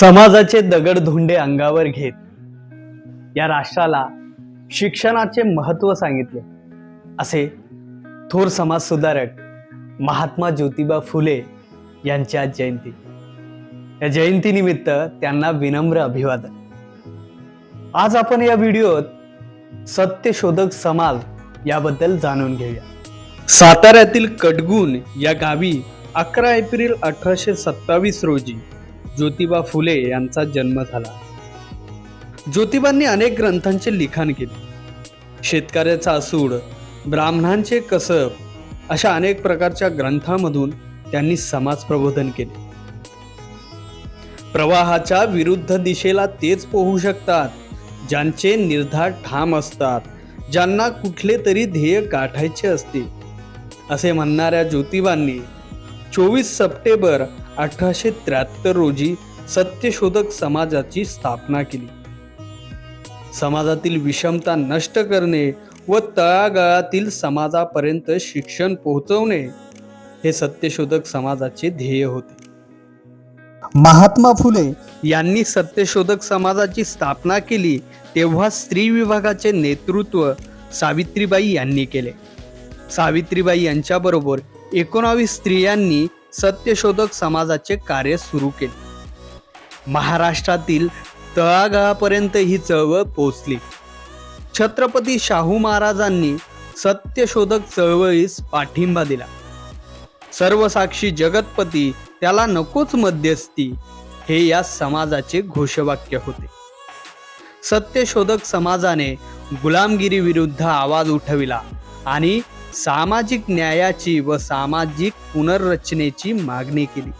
समाजाचे दगडधोंडे अंगावर घेत या राष्ट्राला शिक्षणाचे महत्त्व सांगितले. असे थोर समाजसुधारक महात्मा ज्योतिबा फुले यांच्या जयंती. या जयंतीनिमित्त त्यांना विनम्र अभिवादन. आज आपण या व्हिडिओत सत्यशोधक समाज याबद्दल जाणून घेऊया. साताऱ्यातील कटगुण या गावी अकरा एप्रिल अठराशे सत्तावीस रोजी ज्योतिबा फुले यांचा जन्म झाला. ज्योतिबांनी अनेक ग्रंथांचे लिखाण केले. शेतकऱ्याचा असूड ब्राह्मणांचे कसब अशा अनेक प्रकारच्या ग्रंथामधून त्यांनी समाज प्रबोधन केले. प्रवाहाच्या विरुद्ध दिशेला तेच पोहू शकतात ज्यांचे निर्धार ठाम असतात ज्यांना कुठले तरी ध्येय गाठायचे असते असे म्हणणाऱ्या ज्योतिबांनी चोवीस सप्टेंबर अठराशे त्र्याहत्तर रोजी सत्यशोधक समाजाची स्थापना केली. समाजातील विषमता नष्ट करणे व तळागाळातील समाजापर्यंत शिक्षण पोहोचवणे हे सत्यशोधक समाजाचे ध्येय होते. महात्मा फुले यांनी सत्यशोधक समाजाची स्थापना केली तेव्हा स्त्री विभागाचे नेतृत्व सावित्रीबाई यांनी केले. सावित्रीबाई यांच्याबरोबर एकोणावीस स्त्रियांनी सत्यशोधक समाजाचे कार्य सुरू केले. महाराष्ट्रातील तळागाळापर्यंत ही चळवळ पोचली छत्रपती शाहू महाराजांनी सत्यशोधक चळवळीस पाठिंबा दिला. सर्वसाक्षी जगतपती त्याला नकोच मध्यस्थी हे या समाजाचे घोषवाक्य होते. सत्यशोधक समाजाने गुलामगिरी विरुद्ध आवाज उठविला आणि सामाजिक न्यायाची व सामाजिक पुनर्रचनेची मागणी केली.